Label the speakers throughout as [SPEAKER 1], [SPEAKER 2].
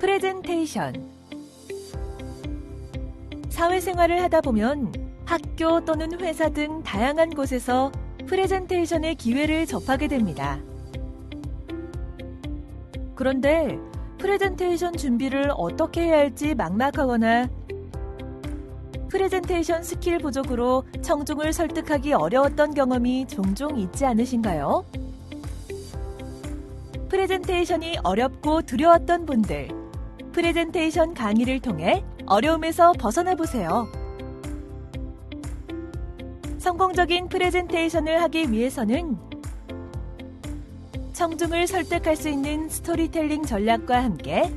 [SPEAKER 1] 프레젠테이션 사회생활을 하다 보면 학교 또는 회사 등 다양한 곳에서 프레젠테이션의 기회를 접하게 됩니다. 그런데 프레젠테이션 준비를 어떻게 해야 할지 막막하거나 프레젠테이션 스킬 부족으로 청중을 설득하기 어려웠던 경험이 종종 있지 않으신가요? 프레젠테이션이 어렵고 두려웠던 분들, 프레젠테이션 강의를 통해 어려움에서 벗어나 보세요. 성공적인 프레젠테이션을 하기 위해서는 청중을 설득할 수 있는 스토리텔링 전략과 함께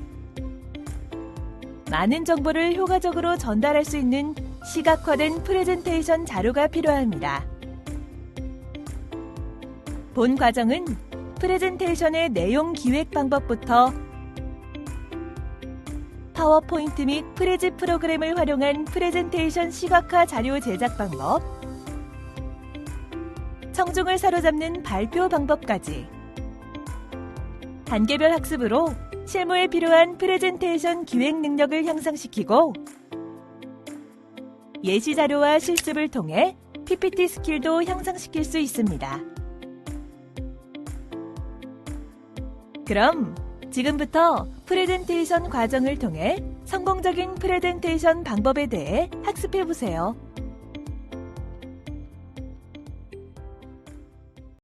[SPEAKER 1] 많은 정보를 효과적으로 전달할 수 있는 시각화된 프레젠테이션 자료가 필요합니다. 본 과정은 프레젠테이션의 내용 기획 방법부터 파워포인트 및 프레즈 프로그램을 활용한 프레젠테이션 시각화 자료 제작 방법, 청중을 사로잡는 발표 방법까지 단계별 학습으로 실무에 필요한 프레젠테이션 기획 능력을 향상시키고 예시 자료와 실습을 통해 PPT 스킬도 향상시킬 수 있습니다. 그럼 지금부터 프레젠테이션 과정을 통해 성공적인 프레젠테이션 방법에 대해 학습해 보세요.